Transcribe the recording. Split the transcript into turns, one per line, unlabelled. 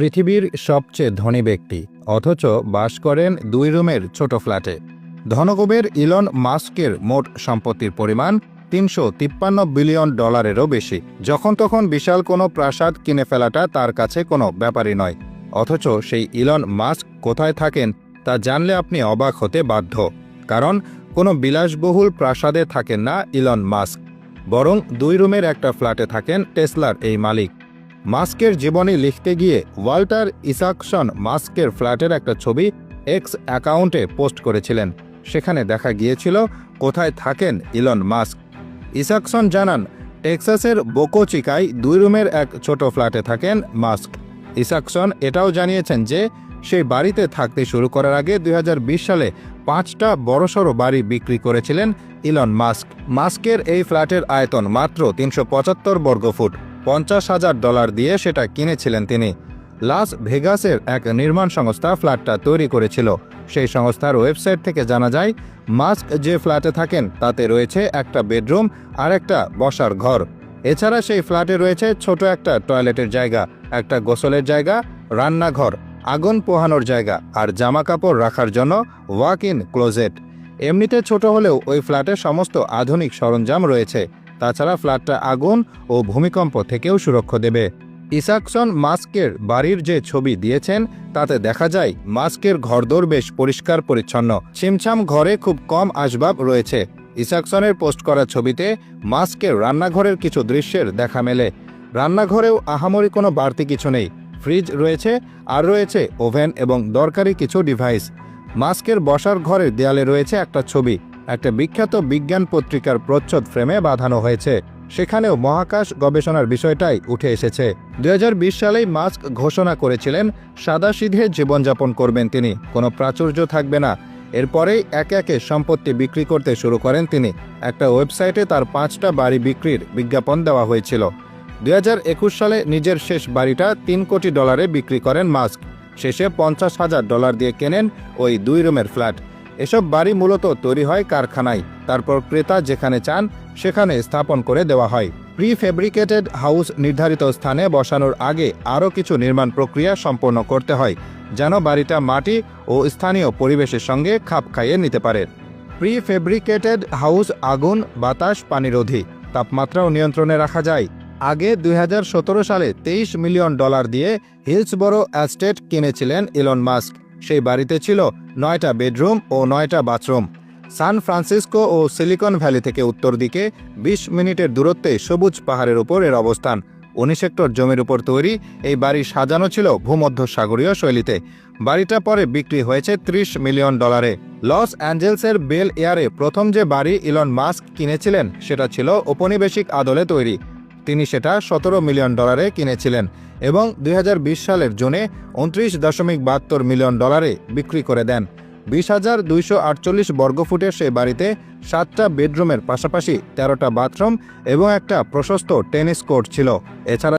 পৃথিবীর সবচেয়ে ধনী ব্যক্তি, অথচ বাস করেন দুই রুমের ছোট ফ্ল্যাটে। ধনকুবের ইলন মাস্কের মোট সম্পত্তির পরিমাণ তিনশো তিপ্পান্ন বিলিয়ন ডলারেরও বেশি। যখন তখন বিশাল কোনো প্রাসাদ কিনে ফেলাটা তার কাছে কোনো ব্যাপারই নয়। অথচ সেই ইলন মাস্ক কোথায় থাকেন তা জানলে আপনি অবাক হতে বাধ্য। কারণ কোনো বিলাসবহুল প্রাসাদে থাকেন না ইলন মাস্ক। বরং দুই রুমের একটা ফ্ল্যাটে থাকেন টেসলার এই মালিক। মাস্কের জীবনী লিখতে গিয়ে ওয়াল্টার ইসাকসন মাস্কের ফ্ল্যাটের একটা ছবি এক্স অ্যাকাউন্টে পোস্ট করেছিলেন। সেখানে দেখা গিয়েছিল কোথায় থাকেন ইলন মাস্ক। ইসাকসন জানান, টেক্সাসের বোকোচিকায় দুই রুমের এক ছোট ফ্ল্যাটে থাকেন মাস্ক। ইসাকসন এটাও জানিয়েছেন যে, সেই বাড়িতে থাকতে শুরু করার আগে দুই হাজার বিশ সালে পাঁচটা বড়সড় বাড়ি বিক্রি করেছিলেন ইলন মাস্ক। মাস্কের এই ফ্ল্যাটের আয়তন মাত্র তিনশো পঁচাত্তর বর্গফুট। পঞ্চাশ হাজার ডলার দিয়ে সেটা কিনেছিলেন তিনি। লাস ভেগাসের এক নির্মাণ সংস্থা ফ্ল্যাটটা তৈরি করেছিল। সেই সংস্থার ওয়েবসাইট থেকে জানা যায়, মাস্ক যে ফ্ল্যাটে থাকেন, তাতে রয়েছে একটা বেডরুম আর একটা বসার ঘর। এছাড়া সেই ফ্ল্যাটে রয়েছে ছোট একটা টয়লেটের জায়গা, একটা গোসলের জায়গা, রান্নাঘর, আগুন পোহানোর জায়গা আর জামা কাপড় রাখার জন্য ওয়াক ইন ক্লোজেট। এমনিতে ছোট হলেও ওই ফ্ল্যাটে সমস্ত আধুনিক সরঞ্জাম রয়েছে। তাছাড়া ফ্ল্যাটটা আগুন ও ভূমিকম্প থেকেও সুরক্ষা দেবে। ইসাকসন মাস্কের বাড়ির যে ছবি দিয়েছেন, তাতে দেখা যায় মাস্কের ঘরদোর বেশ পরিষ্কার পরিচ্ছন্ন। ছিমছাম ঘরে খুব কম আসবাব রয়েছে। ইসাকসনের পোস্ট করা ছবিতে মাস্কের রান্নাঘরের কিছু দৃশ্যের দেখা মেলে। রান্নাঘরেও আহামরি কোনো বাড়তি কিছু নেই। ফ্রিজ রয়েছে, আর রয়েছে ওভেন এবং দরকারি কিছু ডিভাইস। মাস্কের বসার ঘরের দেয়ালে রয়েছে একটা ছবি। একটা বিখ্যাত বিজ্ঞান পত্রিকার প্রচ্ছদ ফ্রেমে বাঁধানো হয়েছে। সেখানেও মহাকাশ গবেষণার বিষয়টাই উঠে এসেছে। দুই হাজার বিশ সালেই মাস্ক ঘোষণা করেছিলেন, সাদাসিধে জীবনযাপন করবেন তিনি। কোনো প্রাচুর্য থাকবে না। এরপরেই একে একে সম্পত্তি বিক্রি করতে শুরু করেন তিনি। একটা ওয়েবসাইটে তার পাঁচটা বাড়ি বিক্রির বিজ্ঞাপন দেওয়া হয়েছিল। দুই হাজার একুশ সালে নিজের শেষ বাড়িটা তিন কোটি ডলারে বিক্রি করেন মাস্ক। শেষে পঞ্চাশ হাজার ডলার দিয়ে কেনেন ওই দুই রুমের ফ্ল্যাট। এসব বাড়ি মূলত তৈরি হয় কারখানায়। তারপর ক্রেতা যেখানে চান, সেখানে স্থাপন করে দেওয়া হয়। প্রি ফেব্রিকেটেড হাউস নির্ধারিত স্থানে বসানোর আগে আরও কিছু নির্মাণ প্রক্রিয়া সম্পন্ন করতে হয়, যেন বাড়িটা মাটি ও স্থানীয় পরিবেশের সঙ্গে খাপ খাইয়ে নিতে পারে। প্রি ফেব্রিকেটেড হাউস আগুন, বাতাস পানিরোধী তাপমাত্রাও নিয়ন্ত্রণে রাখা যায়। আগে দুই হাজার সতেরো সালে তেইশ মিলিয়ন ডলার দিয়ে হিলসবরো অ্যাস্টেট কিনেছিলেন ইলন মাস্ক। সেই বাড়িতে ছিল নয়টা বেডরুম ও নয়টা বাথরুম। সান ফ্রান্সিসকো ও সিলিকন ভ্যালি থেকে উত্তর দিকে ২০ মিনিটের দূরত্বে সবুজ পাহাড়ের উপর এর অবস্থান। উনিশ হেক্টর জমির উপর তৈরি এই বাড়ি সাজানো ছিল ভূমধ্যসাগরীয় শৈলীতে। বাড়িটা পরে বিক্রি হয়েছে ৩০ মিলিয়ন ডলারে। লস অ্যাঞ্জেলসের বেল এয়ারে প্রথম যে বাড়ি ইলন মাস্ক কিনেছিলেন সেটা ছিল ঔপনিবেশিক আদলে তৈরি। তিনি সেটা সতেরো মিলিয়ন ডলারে কিনেছিলেন এবং দুই হাজার বিশ সালের জুনে উনত্রিশ দশমিক বাহাত্তর মিলিয়ন ডলারে বিক্রি করে দেন। বিশ হাজার দুইশো আটচল্লিশ বর্গফুটের সেই বাড়িতে সাতটা বেডরুমের পাশাপাশি তেরোটা বাথরুম এবং একটা প্রশস্ত টেনিস কোর্ট ছিল। এছাড়া